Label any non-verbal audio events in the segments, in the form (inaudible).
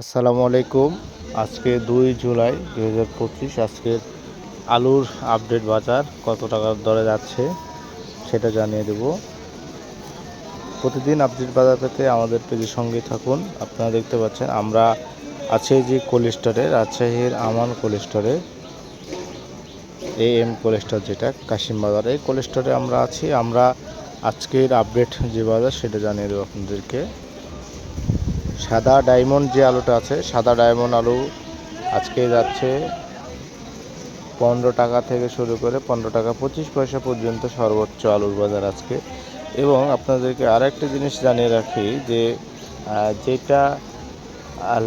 আসসালামু আলাইকুম। আজকে দুই জুলাই দুই হাজার পঁচিশ আজকের আলুর আপডেট বাজার কত টাকার দরে যাচ্ছে সেটা জানিয়ে দেব। প্রতিদিন আপডেট বাজার পেতে আমাদের পেজের সঙ্গে থাকুন। আপনারা দেখতে পাচ্ছেন, আমরা আছে যে কোল্ড স্টোরে রাজশাহীর আমান কোল্ড স্টোরে এ এম কোল্ড স্টোর যেটা, কাশিম বাজার, এই কোল্ড স্টোরে আমরা আছি। আমরা আজকের আপডেট যে বাজার সেটা জানিয়ে দেবো আপনাদেরকে। সাদা ডায়মন্ড যে আলুটা আছে, সাদা ডায়মন্ড আলু আজকে যাচ্ছে পনেরো টাকা থেকে শুরু করে পনেরো টাকা পঁচিশ পয়সা পর্যন্ত সর্বোচ্চ আলুর বাজার আজকে। এবং আপনাদেরকে আর একটা জিনিস জানিয়ে রাখি যে যেটা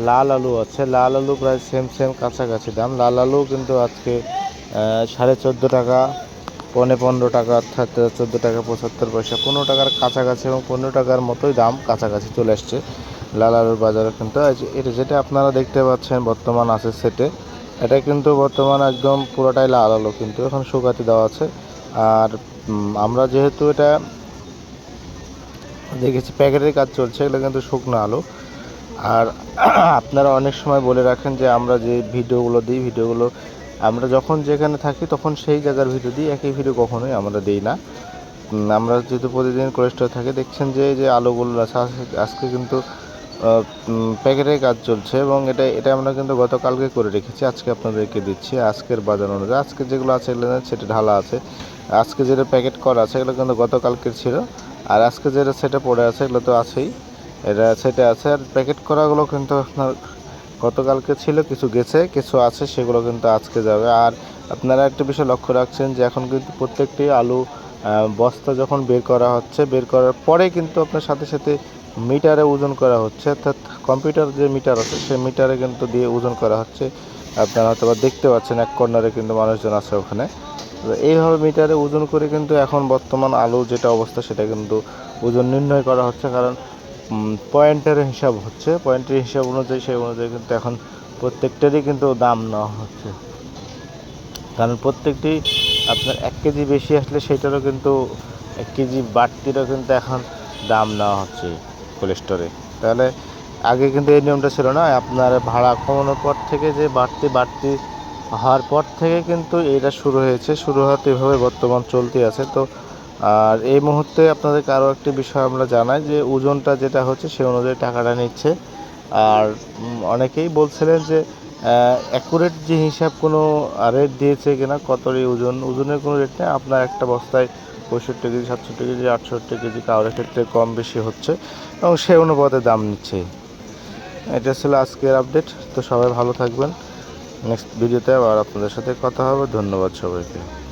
লাল আলু আছে, লাল আলু প্রায় সেম সেম কাছাকাছি দাম। লাল আলু কিন্তু আজকে সাড়ে চোদ্দ টাকা, পৌনে পনেরো টাকা অর্থাৎ চোদ্দ টাকা, পঁচাত্তর পয়সা, পনেরো টাকার কাছাকাছি এবং পনেরো টাকার মতোই দাম কাছাকাছি চলে আসছে লাল আলুর বাজারে কিন্তু এটা যেটা আপনারা দেখতে পাচ্ছেন বর্তমান আছে সেটে, এটা কিন্তু বর্তমান একদম পুরোটাই লাল আলু কিন্তু এখন শুকাতে দেওয়া আছে। আর আমরা যেহেতু এটা দেখেছি, প্যাকেটের কাজ চলছে, এগুলো কিন্তু শুকনো আলু। আর (clears throat) আপনারা অনেক সময় বলে রাখেন যে আমরা যে ভিডিওগুলো দিই, ভিডিওগুলো আমরা যখন যেখানে থাকি তখন সেই জায়গার ভিডিও দিই, একই ভিডিও কখনোই আমরা দিই না। আমরা যেহেতু প্রতিদিন কোলেস্টোরে থাকে, দেখছেন যে যে আলোগুলো আছে, আজকে- কিন্তু প্যাকেটের কাজ চলছে এবং এটা এটা আমরা কিন্তু গতকালকে করে রেখেছি, আজকে আপনাদেরকে দিচ্ছি, আজকের বাজার অনুযায়ী। আজকে যেগুলো আছে, এগুলো সেটা ঢালা আছে। আজকে যেটা প্যাকেট করা আছে, এগুলো কিন্তু গতকালকের ছিল। আর আজকে যেটা সেটা পড়ে আছে, এগুলো তো আছেই। এটা সেটা আছে, আর প্যাকেট করাগুলো কিন্তু আপনার গতকালকে ছিল, কিছু গেছে, কিছু আছে, সেগুলো কিন্তু আজকে যাবে। আর আপনারা একটা বিষয় লক্ষ্য রাখছেন যে, এখন কিন্তু প্রত্যেকটি আলু বস্তা যখন বের করা হচ্ছে, বের করার পরে কিন্তু আপনার সাথে সাথে মিটারে ওজন করা হচ্ছে, অর্থাৎ কম্পিউটার যে মিটার আছে, সেই মিটারে কিন্তু দিয়ে ওজন করা হচ্ছে। আপনারা হয়তো দেখতে পাচ্ছেন, এক কর্নারে কিন্তু মানুষজন আছে ওখানে। এইভাবে মিটারে ওজন করে কিন্তু এখন বর্তমান আলু যেটা অবস্থা, সেটা কিন্তু ওজন নির্ণয় করা হচ্ছে। কারণ পয়েন্টের হিসাব হচ্ছে, পয়েন্টের হিসাব অনুযায়ী, সেই অনুযায়ী কিন্তু এখন প্রত্যেকটারই কিন্তু দাম নেওয়া হচ্ছে। কারণ প্রত্যেকটি আপনার এক কেজি বেশি আসলে সেটারও কিন্তু এক কেজি বাড়তিরও কিন্তু এখন দাম নেওয়া হচ্ছে। কোলেস্টোরে তাহলে আগে কিন্তু এই নিয়মটা ছিল না, আপনার ভাড়া কমানোর পর থেকে যে বাড়তি বাড়তি হওয়ার পর থেকে কিন্তু এটা শুরু হয়েছে। শুরু হওয়াতে এভাবে বর্তমান চলতে আছে। তো আর এই মুহূর্তে আপনাদের আরও একটি বিষয় আমরা জানাই যে ওজনটা যেটা হচ্ছে সে অনুযায়ী টাকাটা নিচ্ছে। আর অনেকেই বলছিলেন যে অ্যাকুরেট যে হিসাব কোনো রেট দিয়েছে কিনা কতই ওজন, ওজনের কোনো রেট নেই। আপনার একটা বস্তায় পঁয়ষট্টি কেজি, সাতষট্টি কেজি, আটষট্টি কেজি কাউরের ক্ষেত্রে কম বেশি হচ্ছে এবং সে অনুপাতে দাম নিচ্ছে। এটা ছিল আজকের আপডেট, তো সবাই ভালো থাকবেন। নেক্সট ভিডিওতে আবার আপনাদের সাথে কথা হবে। ধন্যবাদ সবাইকে।